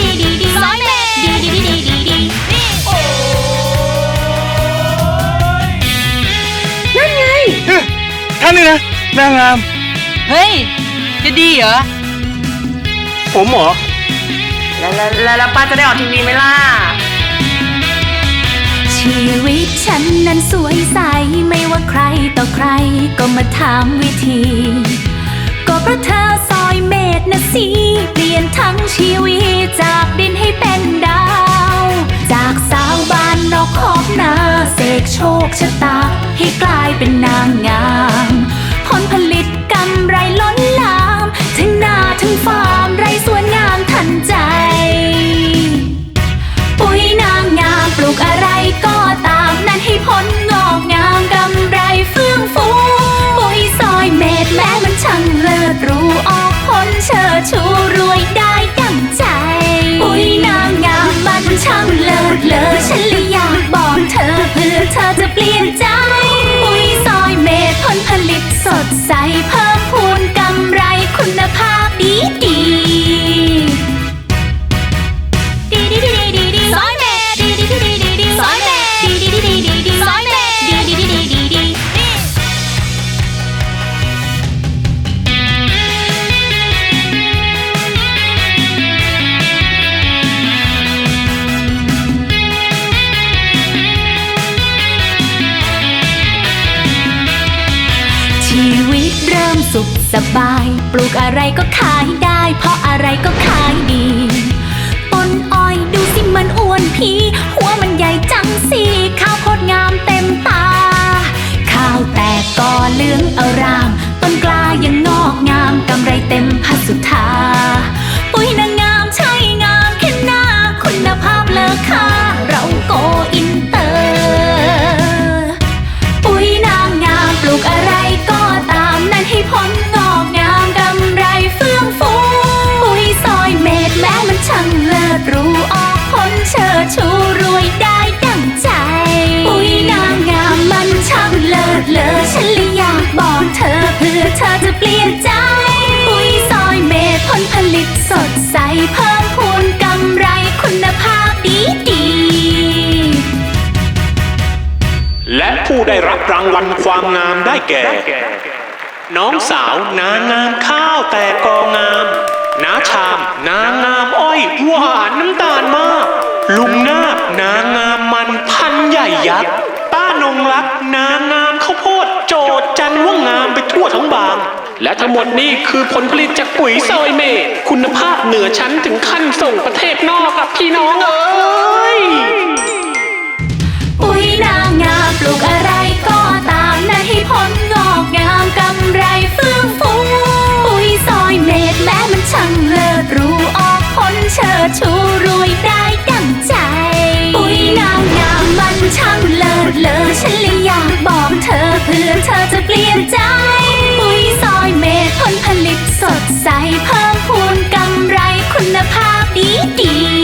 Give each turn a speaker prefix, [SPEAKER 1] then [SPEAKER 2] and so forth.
[SPEAKER 1] ดีดีดีเฮ้นั่นไงท่านนี่นะนางงาม
[SPEAKER 2] เฮ้ย จะดีเหรอ
[SPEAKER 1] ผมเหรอ
[SPEAKER 3] แล้วแล้วแล้วป้าจะได้ออกทีวีไหมล่ะ
[SPEAKER 4] ชีวิตฉันนั้นสวยใส ไม่ว่าใครต่อใครก็มาถามวิธี ก็เพราะเธอ นะสิเปลี่ยนทั้งชีวิตจากดินให้เป็นดาว จากสาวบ้านนอกขอบนาเสกโชคชะตา ให้กลายเป็นนางงาม ใสเพิ่ม สุขสบาย ปลูกอะไรก็ขายได้ เพราะอะไรก็ขายดีต้นอ้อยดูสิมันอ้วนพีหัวมันใหญ่จังสีข้าวโพดงามเต็มตา ข้าวแตกกอเหลืองอาราม ต้นกล้ายังงอกงามกำไรเต็มพัสุธา ฉันเลยอยากบอกเธอเพื่อเธอจะเปลี่ยนใจ ปุ๋ยซอยเม็ดผลผลิตสดใสเพิ่มพูนกำไรคุณภาพดีดี
[SPEAKER 5] และผู้ได้รับรางวัลความงามได้แก่ น้องสาวนางงามข้าวแต่กองาม น้าชามนางงามอ้อยหวานน้ำตาลมาก ลุงนาบนางงามมันพันใหญ่ยักษ์ งรักนางงามข้าวโพดโจดจันว่างามไปทั่วทั้งบาง และทั้งหมดนี้คือผลผลิตจากปุ๋ยซอยเมดคุณภาพเหนือชั้นถึงขั้นส่งประเทศนอกกับพี่น้องเอ้ย
[SPEAKER 4] 滴滴。